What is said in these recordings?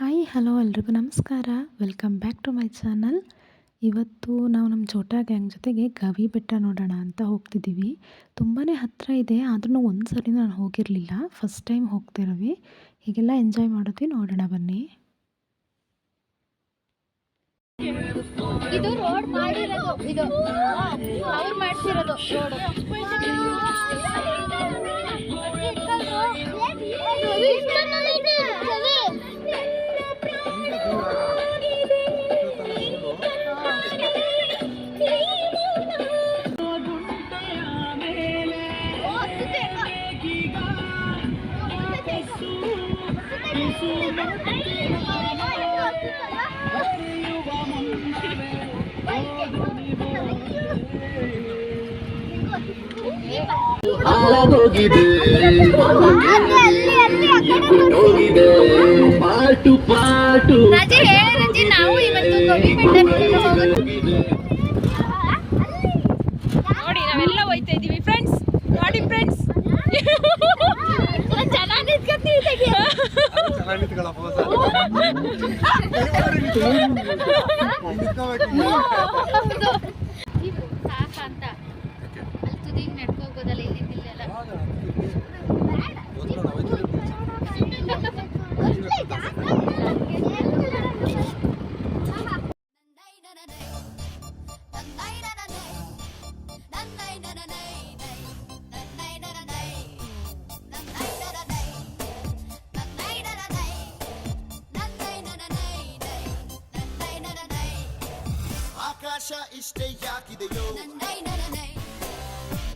Hi, hello ಎಲ್ರಿಗೂ ನಮಸ್ಕಾರ. Welcome back to my channel ಇವತ್ತು ನಾವು ನಮ್ಮ ಛೋಟಾ ಗ್ಯಾಂಗ್ ಜೊತೆಗೆ ಗವಿ ಬೆಟ್ಟ ನೋಡೋಣ ಅಂತ ಹೋಗ್ತಿದ್ದೀವಿ. ತುಂಬಾ ಹತ್ತಿರ ಇದೆ, ಆದ್ರೂ ಒಂದು ಸರಿ ನಾನು ಹೋಗಿರಲಿಲ್ಲ. ಫಸ್ಟ್ ಟೈಮ್ ಹೋಗ್ತಿರೋವಿ ಹೀಗೆಲ್ಲ ಎಂಜಾಯ್ ಮಾಡಿದ್ವಿ ನೋಡೋಣ ಬನ್ನಿ. ಇದು ರೋಡ್ ಮಾಡಿರೋದು. ಇದು ಅವ್ರು ಮಾಡ್ತಿರೋದು ರೋಡ್ ಹಾಳಾಗೋಗಿದೆ ಹೋಗಿದೆ ಪಾಟು ಪಾಟು. ನಾವು ನೋಡಿ ನಾವೆಲ್ಲ ಹೋಯ್ತಾ ಇದೀವಿ ಫ್ರೆಂಡ್ಸ್ ನೋಡಿ ಫ್ರೆಂಡ್ಸ್ ಚೆನ್ನಾಗಿ ನಿಂತ್ಕೊತೀವಿ ಸಾಕ ಅಂತ. ಅಲ್ಲಿ ತುದಿಗೆ ನಡ್ಕೋಬೋದಲ್ಲ ಇಲ್ಲಿಂದಿಲ್ಲೆಲ್ಲ ಆಕಾಶ ಇಷ್ಟೇ ಯಾಕಿದೆಯೋ?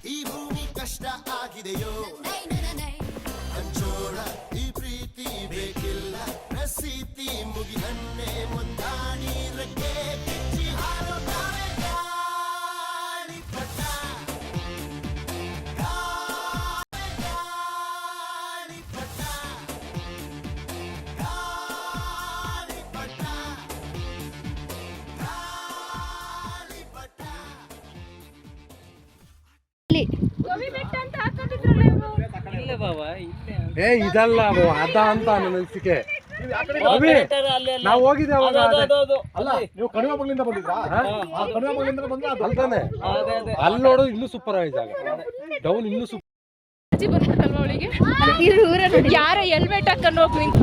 ಈ ಭೂಮಿ ಕಷ್ಟ ಆಗಿದೆಯೋ? ಇವ್ರು? ಏ ಇದಲ್ಲ ಬಾ ಅದ ಅಂತ ನನ್ನ ಅನಿಸಿಕೆ. ನಾವು ಹೋಗಿದ್ದೆ ಅವಾಗ ಅಲ್ಲ ನೀವು ಕಣಿವೆ ಮಗಳಿಂದ ಬಂದಿದ್ರಾ? ಆ ಕಣಿವೆ ಬಗ್ಲಿಂದ ಬಂದ್ರೆ ಅದು ಅಲ್ತಾನೆ. ಅಲ್ಲಿ ನೋಡೋದು ಇನ್ನೂ ಸೂಪರ್ ಆಗಿದೆ ಜಾಗ. ಡೌನ್ ಇನ್ನೂ ಸೂಪರ್ ಅಜ್ಜಿ ಬರ್ಬೇಕಲ್ವಾ ಅವಳಿಗೆ? ಯಾರ ಹೆಲ್ಮೆಟ್ ಹಾಕೊಂಡು ಹೋಗಿ ನಿಂತು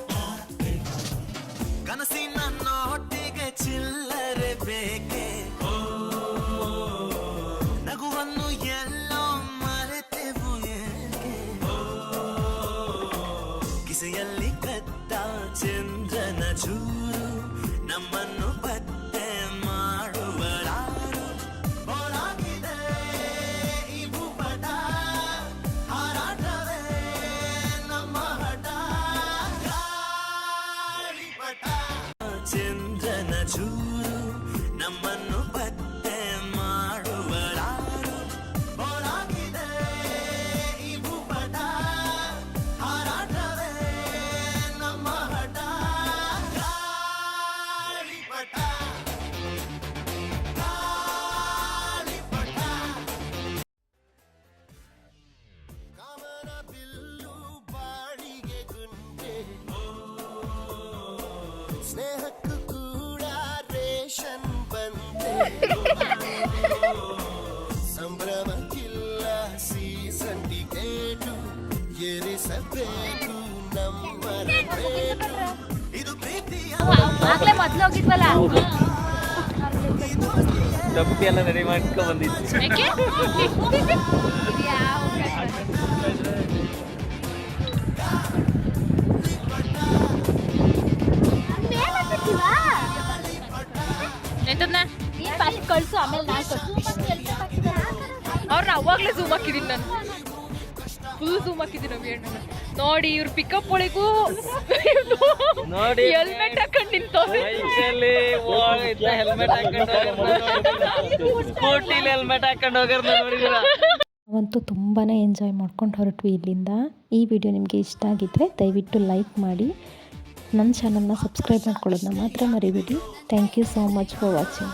ಮನು ಸ್ನೇಹಕ್ಕೂ ಕೂಡ ರೇಷನ್ ಬಂದೆ ಸಂಭ್ರಮಕ್ಕಿಲ್ಲ ಸೀಸನ್ ಟಿಕೆಟು ಏರಿಸಬೇಕು ನಮ್ಮ ರೇಟು. ಇದು ಪ್ರೀತಿಯ ಆಗ್ಲೇ ಮೊದ್ಲು ಹೋಗಿದ್ವಲ್ಲ ಡಬ್ಬಿ ಎಲ್ಲ ರೆಡಿ ಮಾಡ್ಕೊಂಡ್ ಬಂದಿದ್ವಿ ಕಳ್ಸು ಆಮೇಲೆ ನಾನು ಅವ್ರನ್ನ ಅವಾಗಲೇ ಝೂಮ್ ಹಾಕಿದೀನಿ ನಾನು. ಫುಲ್ ಝೂಮ್ ಹಾಕಿದ್ದೀನಿ ಅಣ್ಣನ ನೋಡಿ ಇವ್ರ ಪಿಕಪ್ ಒಳಗೂ ನೋಡಿ. ಹೆಲ್ಮೆಟ್ ಹಾಕೊಂಡು ನಿಂತವ್ರೆ. ಹೆಲ್ಮೆಟ್ ಹಾಕೊಂಡು ಸ್ಕೂಟಿಲಿ ಹೆಲ್ಮೆಟ್ ಹಾಕೊಂಡು ನಾವಂತೂ ತುಂಬಾ ಎಂಜಾಯ್ ಮಾಡ್ಕೊಂಡು ಹೊರಟ್ವಿ ಇಲ್ಲಿಂದ. ಈ ವಿಡಿಯೋ ನಿಮಗೆ ಇಷ್ಟ ಆಗಿದ್ದರೆ ದಯವಿಟ್ಟು ಲೈಕ್ ಮಾಡಿ. ನನ್ನ ಚಾನಲ್ನ ಸಬ್ಸ್ಕ್ರೈಬ್ ಮಾಡ್ಕೊಳ್ಳೋದನ್ನ ಮಾತ್ರ ಮರಿಬಿಡಿ. Thank you so much for watching